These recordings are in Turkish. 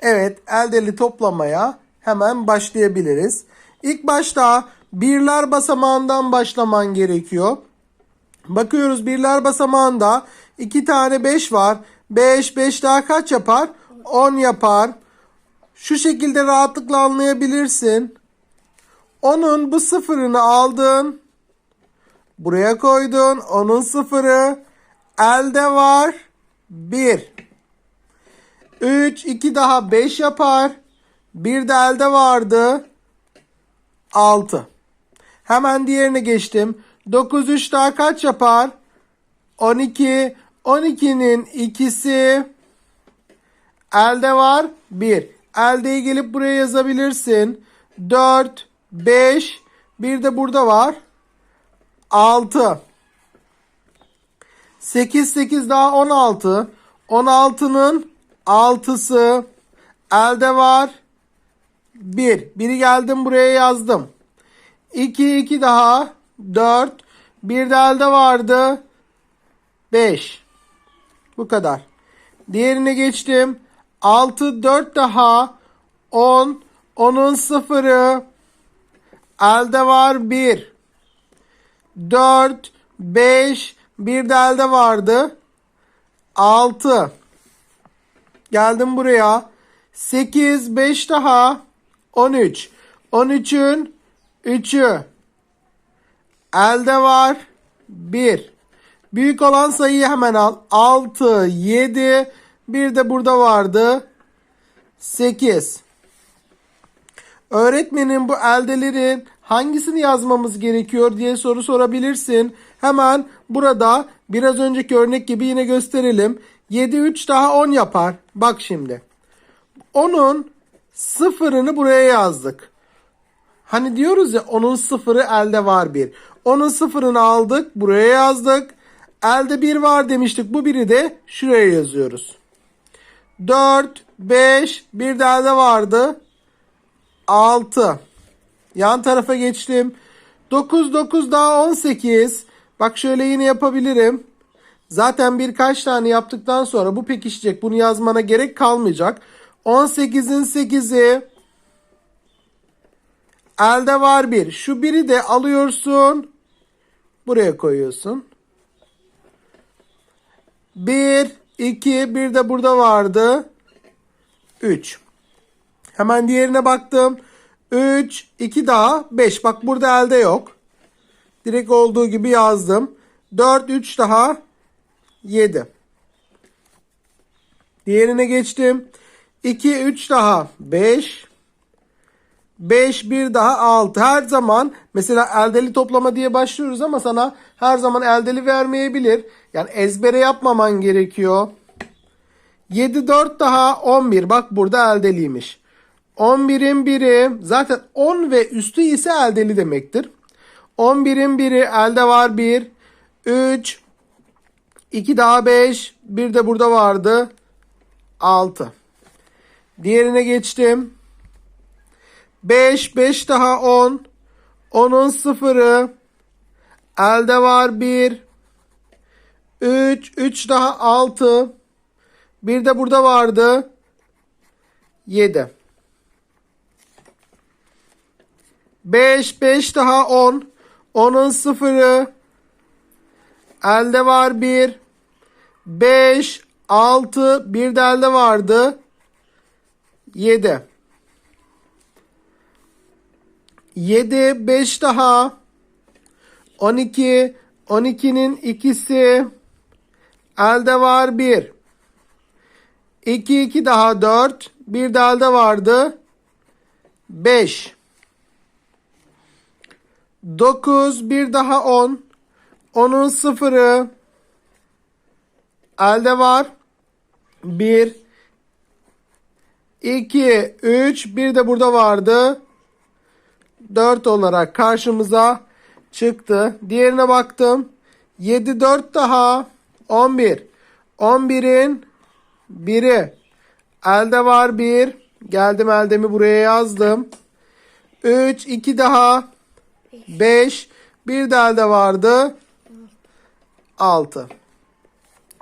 Evet, eldeli toplamaya hemen başlayabiliriz. İlk başta birler basamağından başlaman gerekiyor. Bakıyoruz birler basamağında 2 tane 5 var. 5, 5 daha kaç yapar? 10 yapar. Şu şekilde rahatlıkla anlayabilirsin. Onun bu sıfırını aldın. Buraya koydun. Onun sıfırı elde var. 1. 3, 2 daha 5 yapar. Bir de elde vardı. 6. Hemen diğerine geçtim. 9, 3 daha kaç yapar? 12. 12'nin ikisi elde var. 1. Eldeyi gelip buraya yazabilirsin. 4, 5. Bir de burada var. 6. 8, 8 daha 16. 16'nın 6'sı elde var. 1. Biri geldim buraya yazdım. 2, 2 daha 4. Bir de elde vardı. 5. Bu kadar. Diğerine geçtim. 6, 4 daha 10. 10'un sıfırı elde var 1. 4, 5, bir de elde vardı. 6. Geldim buraya. 8, 5 daha. 13. 13'ün 3'ü. Elde var. 1. Büyük olan sayıyı hemen al. 6, 7. Bir de burada vardı. 8. Öğretmenin bu eldelerin hangisini yazmamız gerekiyor diye soru sorabilirsin. Hemen burada biraz önceki örnek gibi yine gösterelim. 7 3 daha 10 yapar. Bak şimdi. Onun sıfırını buraya yazdık. Hani diyoruz ya onun sıfırı elde var bir. Onun sıfırını aldık buraya yazdık. Elde bir var demiştik. Bu biri de şuraya yazıyoruz. 4, 5, bir de elde vardı. 6. Yan tarafa geçtim. 9 9 daha 18. Bak şöyle yine yapabilirim. Zaten birkaç tane yaptıktan sonra bu pekişecek. Bunu yazmana gerek kalmayacak. 18'in 8'i elde var bir. Şu biri de alıyorsun. Buraya koyuyorsun. 1 2 bir de burada vardı. 3. Hemen diğerine baktım. 3, 2 daha 5. Bak burada elde yok. Direkt olduğu gibi yazdım. 4, 3 daha 7. Diğerine geçtim. 2, 3 daha 5. 5, 1 daha 6. Her zaman mesela eldeli toplama diye başlıyoruz ama sana her zaman eldeli vermeyebilir. Yani ezbere yapmaman gerekiyor. 7, 4 daha 11. Bak burada eldeliymiş. 11'in biri zaten 10 ve üstü ise eldeli demektir. 11'in biri elde var 1. 3. 2 daha 5. Bir de burada vardı. 6. Diğerine geçtim. 5. 5 daha 10. 10'un sıfırı. Elde var 1. 3. 3 daha 6. Bir de burada vardı. 7. 5, 5 daha 10. 10'un sıfırı. Elde var 1. 5, 6. Bir de elde vardı. 7. 7, 5 daha. 12. 12'nin ikisi. Elde var 1. 2, 2 daha 4. Bir de elde vardı. 5. 9 bir daha 10. 10'un sıfırı. Elde var. 1 2 3 bir de burada vardı. 4 olarak karşımıza çıktı. Diğerine baktım. 7 4 daha 11. 11'in biri. Elde var 1. Geldim eldemi buraya yazdım. 3 2 daha 5. Bir de elde vardı. 6.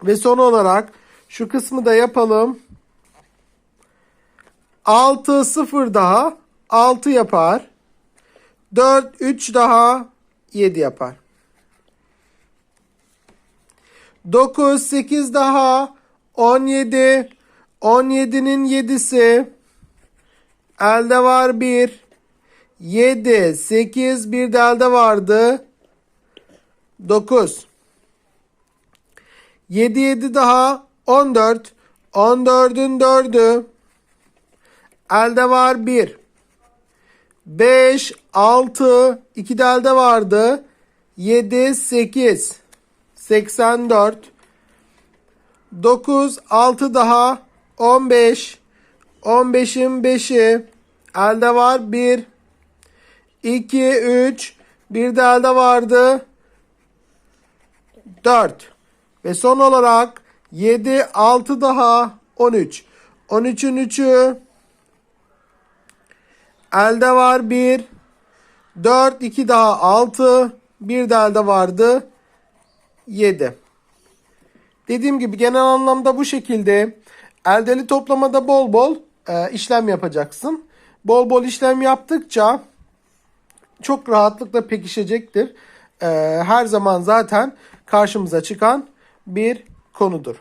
Ve son olarak şu kısmı da yapalım. 6 0 daha 6 yapar. 4 3 daha 7 yapar. 9 8 daha 17 17'nin 7'si elde var 1 7 8 bir de elde vardı 9 7 7 daha. 14 14'ün 4'ü elde var 1 5 6 2 de elde vardı. 7 8 84 9 6 daha. 15 15'in 5'i elde var 1 2 3 bir de elde vardı. 4 ve son olarak 7 6 daha 13 13'ün 3'ü elde var 1 4 2 daha 6 bir de elde vardı 7 Dediğim gibi genel anlamda bu şekilde eldeli toplamada bol bol e, işlem yapacaksın. Bol bol işlem yaptıkça çok rahatlıkla pekişecektir. E, her zaman zaten karşımıza çıkan bir konudur.